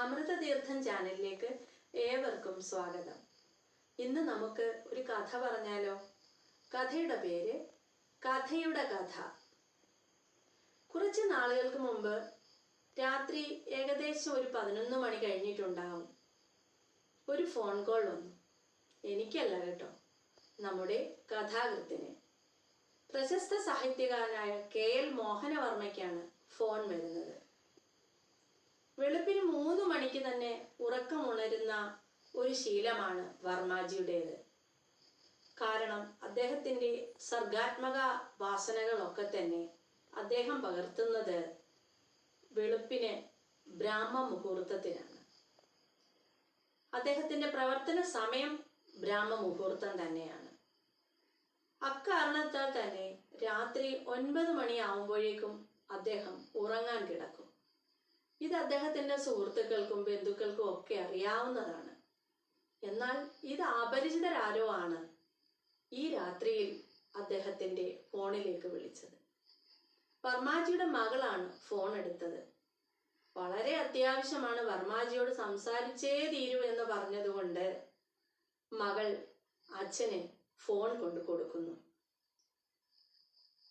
അമൃതതീർത്ഥം ചാനലിലേക്ക് ഏവർക്കും സ്വാഗതം. ഇന്ന് നമുക്ക് ഒരു കഥ പറഞ്ഞാലോ? കഥയുടെ പേര് കഥയുടെ കഥ. കുറച്ച് നാളുകൾക്ക് മുമ്പ് രാത്രി ഏകദേശം ഒരു പതിനൊന്ന് മണി കഴിഞ്ഞിട്ടുണ്ടാവും. ഒരു ഫോൺ കോൾ വന്നു. എനിക്കല്ല കേട്ടോ നമ്മുടെ കഥാകൃത്തിന്. പ്രശസ്ത സാഹിത്യകാരനായ കെ എൽ മോഹനവർമ്മയ്ക്കാണ് ഫോൺ വരുന്നത്. വെളുപ്പിന് മൂന്ന് മണിക്ക് തന്നെ ഉറക്കമുണരുന്ന ഒരു ശീലമാണ് വർമാജിയുടേത്. കാരണം അദ്ദേഹത്തിന്റെ സർഗാത്മക വാസനകളൊക്കെ തന്നെ അദ്ദേഹം പകർത്തുന്നത് വെളുപ്പിന് ബ്രാഹ്മ മുഹൂർത്തത്തിനാണ്. അദ്ദേഹത്തിന്റെ പ്രവർത്തന സമയം ബ്രാഹ്മ മുഹൂർത്തം തന്നെയാണ്. അക്കാരണത്താൽ തന്നെ രാത്രി ഒൻപത് മണിയാവുമ്പോഴേക്കും അദ്ദേഹം ഉറങ്ങാൻ കിടക്കും. ഇത് അദ്ദേഹത്തിന്റെ സുഹൃത്തുക്കൾക്കും ബന്ധുക്കൾക്കും ഒക്കെ അറിയാവുന്നതാണ്. എന്നാൽ ഇത് അപരിചിതരാരോ ആണ് ഈ രാത്രിയിൽ അദ്ദേഹത്തിന്റെ ഫോണിലേക്ക് വിളിച്ചത്. വർമാജിയുടെ മകളാണ് ഫോൺ എടുത്തത്. വളരെ അത്യാവശ്യമാണ് വർമാജിയോട് സംസാരിച്ചേ തീരൂ എന്ന് പറഞ്ഞതുകൊണ്ട് മകൾ അച്ഛന് ഫോൺ കൊണ്ടു കൊടുക്കുന്നു.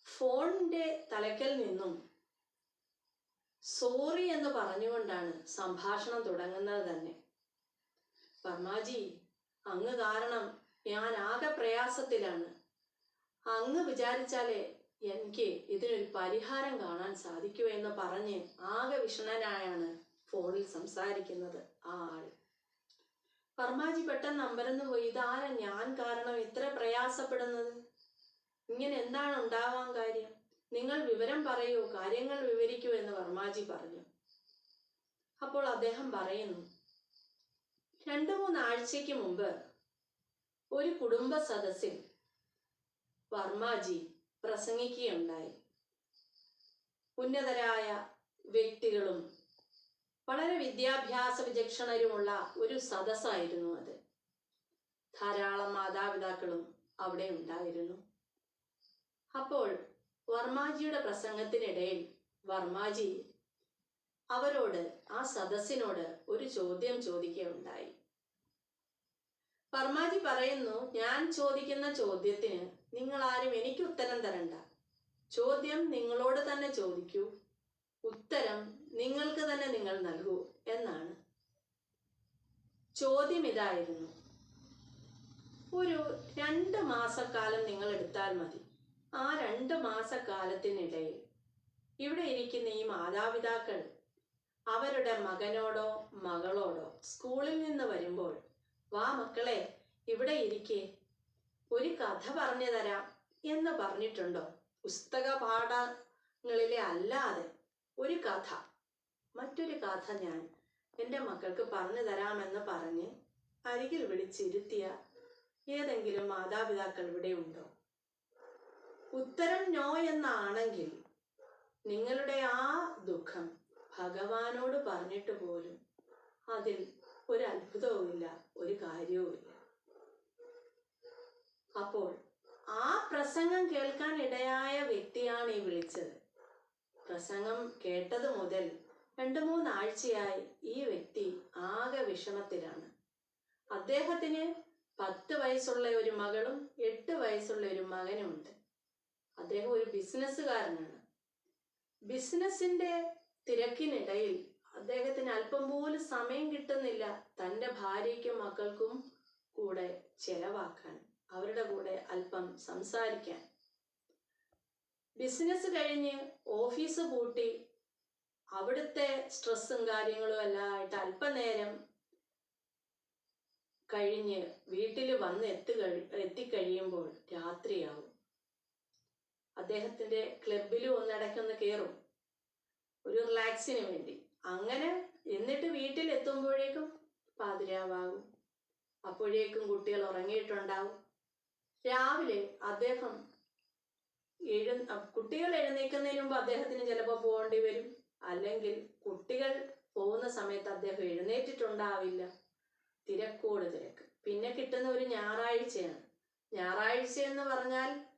ഫോണിന്റെ തലക്കൽ നിന്നും സോറി എന്ന് പറഞ്ഞുകൊണ്ടാണ് സംഭാഷണം തുടങ്ങുന്നത് തന്നെ. വർമാജി അങ്ങ് കാരണം ഞാൻ ആകെ പ്രയാസത്തിലാണ്. അങ്ങ് വിചാരിച്ചാലേ എനിക്ക് ഇതിനൊരു പരിഹാരം കാണാൻ സാധിക്കൂ എന്ന് പറഞ്ഞ് ആകെ വിഷണനായാണ് ഫോണിൽ സംസാരിക്കുന്നത് ആ ആൾ. പർമാജി പെട്ടെന്ന് അമ്പരന്ന് പോയി ഇതാരാ ഞാൻ കാരണം ഇത്ര പ്രയാസപ്പെടുന്നത്? ഇങ്ങനെ എന്താണ് ഉണ്ടാവാൻ കാര്യം? നിങ്ങൾ വിവരം പറയൂ കാര്യങ്ങൾ വിവരിക്കൂ എന്ന് വർമാജി പറഞ്ഞു. അപ്പോൾ അദ്ദേഹം പറയുന്നു രണ്ടു മൂന്നാഴ്ചയ്ക്ക് മുമ്പ് ഒരു കുടുംബ സദസ്സിൽ വർമാജി പ്രസംഗിക്കുകയുണ്ടായി. ഉന്നതരായ വ്യക്തികളും വളരെ വിദ്യാഭ്യാസ വിചക്ഷണരുമുള്ള ഒരു സദസ്സായിരുന്നു അത്. ധാരാളം മാതാപിതാക്കളും അവിടെ ഉണ്ടായിരുന്നു. അപ്പോൾ വർമാജിയുടെ പ്രസംഗത്തിനിടയിൽ വർമാജി അവരോട് ആ സദസ്സിനോട് ഒരു ചോദ്യം ചോദിക്കുകയുണ്ടായി. വർമാജി പറയുന്നു ഞാൻ ചോദിക്കുന്ന ചോദ്യത്തിന് നിങ്ങൾ ആരും എനിക്ക് ഉത്തരം തരണ്ട. ചോദ്യം നിങ്ങളോട് തന്നെ ചോദിക്കൂ. ഉത്തരം നിങ്ങൾക്ക് തന്നെ നിങ്ങൾ നൽകൂ എന്നാണ്. ചോദ്യം ഇതായിരുന്നു. ഒരു രണ്ട് മാസക്കാലം നിങ്ങൾ എടുത്താൽ മതി. ആ രണ്ട് മാസക്കാലത്തിനിടയിൽ ഇവിടെ ഇരിക്കുന്ന ഈ മാതാപിതാക്കൾ അവരുടെ മകനോടോ മകളോടോ സ്കൂളിൽ നിന്ന് വരുമ്പോൾ വാ മക്കളെ ഇവിടെ ഇരിക്കേ ഒരു കഥ പറഞ്ഞു തരാം എന്ന് പറഞ്ഞിട്ടുണ്ടോ? പുസ്തക പാഠങ്ങളിലെ അല്ലാതെ ഒരു കഥ മറ്റൊരു കഥ ഞാൻ എന്റെ മക്കൾക്ക് പറഞ്ഞു തരാമെന്ന് പറഞ്ഞ് അരികിൽ വിളിച്ചിരുത്തിയ ഏതെങ്കിലും മാതാപിതാക്കൾ ഇവിടെ ഉണ്ടോ? ഉത്തരം നോ എന്നാണെങ്കിൽ നിങ്ങളുടെ ആ ദുഃഖം ഭഗവാനോട് പറഞ്ഞിട്ട് പോലും അതിൽ ഒരു അത്ഭുതവുമില്ല ഒരു കാര്യവുമില്ല. അപ്പോൾ ആ പ്രസംഗം കേൾക്കാൻ ഇടയായ വ്യക്തിയാണ് ഈ വിളിച്ചത്. പ്രസംഗം കേട്ടത് മുതൽ രണ്ട് മൂന്നാഴ്ചയായി ഈ വ്യക്തി ആകെ വിഷമത്തിലാണ്. അദ്ദേഹത്തിന് പത്ത് വയസ്സുള്ള ഒരു മകളും എട്ട് വയസ്സുള്ള ഒരു മകനുമുണ്ട്. അദ്ദേഹം ഒരു ബിസിനസ്സുകാരനാണ്. ബിസിനസിന്റെ തിരക്കിനിടയിൽ അദ്ദേഹത്തിന് അല്പം പോലും സമയം കിട്ടുന്നില്ല തന്റെ ഭാര്യയ്ക്കും മക്കൾക്കും കൂടെ ചെലവാക്കാൻ അവരുടെ കൂടെ അല്പം സംസാരിക്കാൻ. ബിസിനസ് കഴിഞ്ഞ് ഓഫീസ് പൂട്ടി അവിടുത്തെ സ്ട്രെസ്സും കാര്യങ്ങളും എല്ലാം ആയിട്ട് അല്പനേരം കഴിഞ്ഞ് വീട്ടിൽ വന്ന് എത്തി കഴി എത്തിക്കഴിയുമ്പോൾ അദ്ദേഹത്തിന്റെ ക്ലബിലും ഒന്നിടയ്ക്കൊന്ന് കയറും ഒരു റിലാക്സിന് വേണ്ടി. അങ്ങനെ എന്നിട്ട് വീട്ടിൽ എത്തുമ്പോഴേക്കും പാതിരാവാകും. അപ്പോഴേക്കും കുട്ടികൾ ഉറങ്ങിയിട്ടുണ്ടാവും. രാവിലെ അദ്ദേഹം എഴു കുട്ടികൾ എഴുന്നേൽക്കുന്നതിന് മുമ്പ് അദ്ദേഹത്തിന് ചിലപ്പോൾ പോകേണ്ടി വരും. അല്ലെങ്കിൽ കുട്ടികൾ പോകുന്ന സമയത്ത് അദ്ദേഹം എഴുന്നേറ്റിട്ടുണ്ടാവില്ല. തിരക്കോട് തിരക്ക്. പിന്നെ കിട്ടുന്ന ഒരു ഞായറാഴ്ചയാണ്. ഞായറാഴ്ച എന്ന് പറഞ്ഞാൽ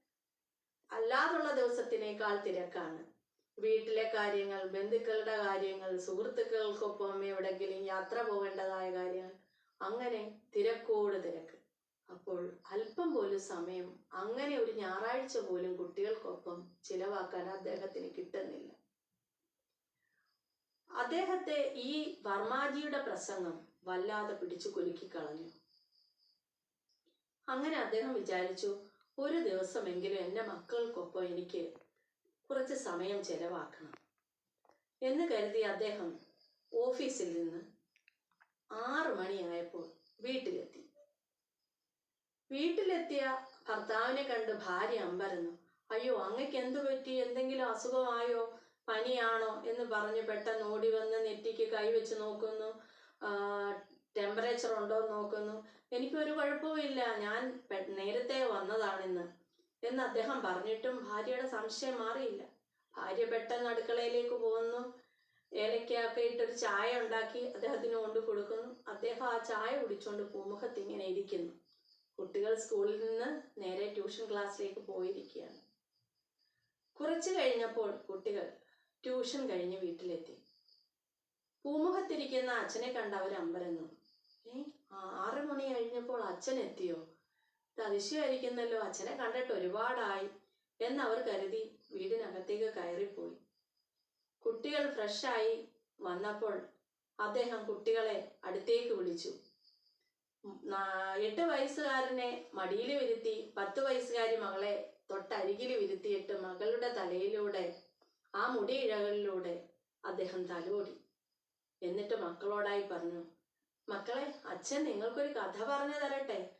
അല്ലാതുള്ള ദിവസത്തിനേക്കാൾ തിരക്കാണ്. വീട്ടിലെ കാര്യങ്ങൾ ബന്ധുക്കളുടെ കാര്യങ്ങൾ സുഹൃത്തുക്കൾക്കൊപ്പം എവിടെങ്കിലും യാത്ര പോകേണ്ടതായ കാര്യങ്ങൾ. അങ്ങനെ തിരക്കോട് തിരക്ക്. അപ്പോൾ അല്പം പോലും സമയം അങ്ങനെ ഒരു ഞായറാഴ്ച പോലും കുട്ടികൾക്കൊപ്പം ചിലവാക്കാൻ അദ്ദേഹത്തിന് കിട്ടുന്നില്ല. അദ്ദേഹത്തെ ഈ വർമാജിയുടെ പ്രസംഗം വല്ലാതെ പിടിച്ചു കുലുക്കി കളഞ്ഞു അങ്ങനെ അദ്ദേഹം വിചാരിച്ചു ഒരു ദിവസമെങ്കിലും എന്റെ മക്കൾക്കൊപ്പം എനിക്ക് കുറച്ച് സമയം ചെലവാക്കണം. എന്ന് കരുതി അദ്ദേഹം ഓഫീസിൽ നിന്ന് ആറ് മണിയായപ്പോൾ വീട്ടിലെത്തി. വീട്ടിലെത്തിയ ഭർത്താവിനെ കണ്ട് ഭാര്യ അമ്പരന്നു. അയ്യോ അങ്ങക്ക് എന്തു പറ്റി? എന്തെങ്കിലും അസുഖമായോ? പനിയാണോ? എന്ന് പറഞ്ഞ് പെട്ടെന്ന് ഓടി വന്ന് നെറ്റിക്ക് കൈവച്ച് നോക്കുന്നു. ടെമ്പറേച്ചർ ഉണ്ടോ നോക്കുന്നു. എനിക്കൊരു കുഴപ്പവുമില്ല ഞാൻ നേരത്തെ വന്നതാണെന്ന്. എന്ന് അദ്ദേഹം പറഞ്ഞിട്ടും ഭാര്യയുടെ സംശയം മാറിയില്ല. ഭാര്യ പെട്ടെന്ന് അടുക്കളയിലേക്ക് പോകുന്നു. ഏലക്കയൊക്കെ ഇട്ടൊരു ചായ ഉണ്ടാക്കി അദ്ദേഹത്തിന് കൊണ്ട് കൊടുക്കുന്നു. അദ്ദേഹം ആ ചായ കുടിച്ചുകൊണ്ട് പൂമുഖത്ത് ഇങ്ങനെ ഇരിക്കുന്നു. കുട്ടികൾ സ്കൂളിൽ നിന്ന് നേരെ ട്യൂഷൻ ക്ലാസ്സിലേക്ക് പോയിരിക്കുകയാണ്. കുറച്ച് കഴിഞ്ഞപ്പോൾ കുട്ടികൾ ട്യൂഷൻ കഴിഞ്ഞ് വീട്ടിലെത്തി. പൂമുഖത്തിരിക്കുന്ന അച്ഛനെ കണ്ട അവർ അമ്പരന്നു ഏ ആറ് മണി കഴിഞ്ഞപ്പോൾ അച്ഛൻ എത്തിയോ? ഇത് അതിശയമായിരിക്കുന്നല്ലോ അച്ഛനെ കണ്ടിട്ട് ഒരുപാടായി എന്നവർ കരുതി വീടിനകത്തേക്ക് കയറിപ്പോയി. കുട്ടികൾ ഫ്രഷായി വന്നപ്പോൾ അദ്ദേഹം കുട്ടികളെ അടുത്തേക്ക് വിളിച്ചു. എട്ട് വയസ്സുകാരനെ മടിയിൽ വിരുത്തി പത്ത് വയസ്സുകാരി മകളെ തൊട്ടരികിൽ വിരുത്തിയിട്ട് മകളുടെ തലയിലൂടെ ആ മുടി ഇഴകളിലൂടെ അദ്ദേഹം തലോടി. എന്നിട്ട് മക്കളോടായി പറഞ്ഞു മക്കളെ അച്ഛൻ നിങ്ങൾക്കൊരു കഥ പറഞ്ഞു തരട്ടെ?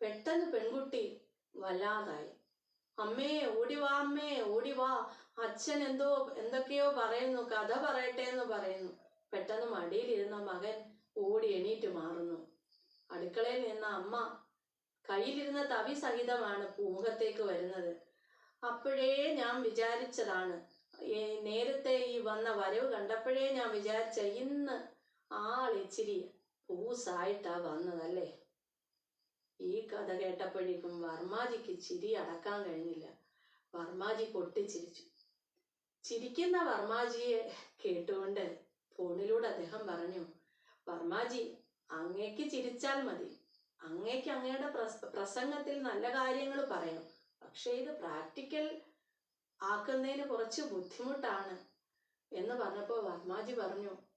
പെട്ടെന്ന് പെൺകുട്ടി വല്ലാതായി. അമ്മേ ഓടി വാ അമ്മേ ഓടിവാ അച്ഛൻ എന്തോ എന്തൊക്കെയോ പറയുന്നു കഥ പറയട്ടെ എന്ന് പറയുന്നു. പെട്ടെന്ന് മടിയിലിരുന്ന മകൻ ഓടി എണീറ്റ് മാറുന്നു. അടുക്കളയിൽ നിന്ന അമ്മ കയ്യിലിരുന്ന തവി സഹിതമാണ് പൂമുഖത്തേക്ക് വരുന്നത്. അപ്പോഴേ ഞാൻ വിചാരിച്ചതാണ് നേരത്തെ ഈ വന്ന വരവ് കണ്ടപ്പോഴേ ഞാൻ വിചാരിച്ച ഇന്ന് ആളിച്ചിരി പൂസായിട്ടാ വന്നതല്ലേ? ഈ കഥ കേട്ടപ്പോഴേക്കും വർമാജിക്ക് ചിരി അടക്കാൻ കഴിഞ്ഞില്ല. വർമാജി പൊട്ടിച്ചിരിച്ചു. ചിരിക്കുന്ന വർമാജിയെ കേട്ടുകൊണ്ട് ഫോണിലൂടെ അദ്ദേഹം പറഞ്ഞു വർമാജി അങ്ങേക്ക് ചിരിച്ചാൽ മതി. അങ്ങേക്ക് അങ്ങയുടെ പ്രസ- പ്രസംഗത്തിൽ നല്ല കാര്യങ്ങൾ പറയാം പക്ഷേ ഇത് പ്രാക്ടിക്കൽ ആക്കുന്നതിന് കുറച്ച് ബുദ്ധിമുട്ടാണ്. എന്ന് പറഞ്ഞപ്പോൾ വർമാജി പറഞ്ഞു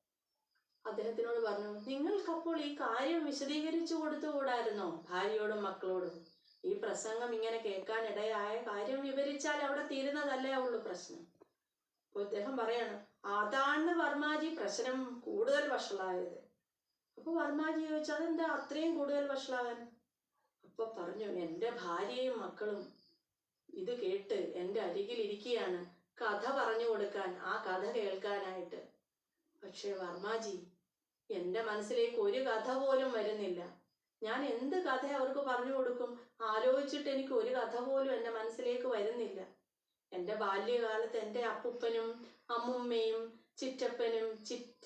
അദ്ദേഹത്തിനോട് പറഞ്ഞു നിങ്ങൾക്കപ്പോൾ ഈ കാര്യം വിശദീകരിച്ചു കൊടുത്തുകൂടായിരുന്നോ? ഭാര്യയോടും മക്കളോടും. ഈ പ്രസംഗം ഇങ്ങനെ കേൾക്കാനിടയായ കാര്യം വിവരിച്ചാൽ അവിടെ തീരുന്നതല്ലേ ഉള്ളൂ പ്രശ്നം. അപ്പോൾ ഇദ്ദേഹം പറയാണ് അതാണ് വർമാജി പ്രശ്നം കൂടുതൽ വഷളായത്. അപ്പൊ വർമാജി ചോദിച്ചു അതെന്താ അത്രയും കൂടുതൽ വഷളാകാൻ അപ്പൊ പറഞ്ഞു എന്റെ ഭാര്യയും മക്കളും ഇത് കേട്ട് എന്റെ അരികിൽ ഇരിക്കുകയാണ് കഥ പറഞ്ഞു കൊടുക്കാൻ ആ കഥ കേൾക്കാനായിട്ട്. പക്ഷേ വർമാജി എന്റെ മനസ്സിലേക്ക് ഒരു കഥ പോലും വരുന്നില്ല. ഞാൻ എന്ത് കഥ അവർക്ക് പറഞ്ഞു കൊടുക്കും? ആലോചിച്ചിട്ട് എനിക്ക് ഒരു കഥ പോലും എന്റെ മനസ്സിലേക്ക് വരുന്നില്ല. എന്റെ ബാല്യകാലത്ത് എന്റെ അപ്പൂപ്പനും അമ്മുമ്മയും ചിറ്റപ്പനും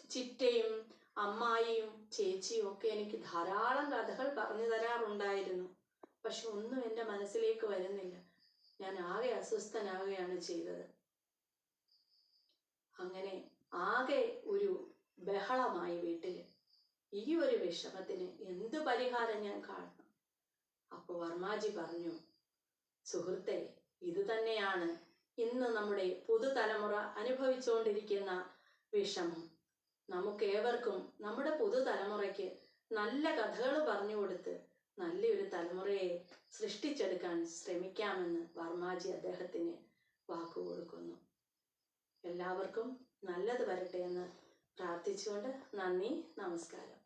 ചിറ്റയും അമ്മായിയും ചേച്ചിയും ഒക്കെ എനിക്ക് ധാരാളം കഥകൾ പറഞ്ഞു തരാറുണ്ടായിരുന്നു. പക്ഷെ ഒന്നും എന്റെ മനസ്സിലേക്ക് വരുന്നില്ല. ഞാൻ ആകെ അസ്വസ്ഥനാവുകയാണ് ചെയ്തത്. അങ്ങനെ ആകെ ഒരു ബഹളമായി വീട്ടിൽ. ഈ ഒരു വിഷമത്തിന് എന്ത് പരിഹാരം ഞാൻ കാണണം? അപ്പോൾ വർമാജി പറഞ്ഞു സുഹൃത്തെ ഇത് തന്നെയാണ് ഇന്ന് നമ്മുടെ പുതുതലമുറ അനുഭവിച്ചുകൊണ്ടിരിക്കുന്ന വിഷമം. നമുക്കേവർക്കും നമ്മുടെ പുതുതലമുറയ്ക്ക് നല്ല കഥകൾ പറഞ്ഞു കൊടുത്ത് നല്ലൊരു തലമുറയെ സൃഷ്ടിച്ചെടുക്കാൻ ശ്രമിക്കാമെന്ന് വർമാജി അദ്ദേഹത്തിന് വാക്കുകൊടുക്കുന്നു എല്ലാവർക്കും നല്ലത് വരട്ടെ എന്ന് പ്രാർത്ഥിച്ചുകൊണ്ട് നന്ദി നമസ്കാരം.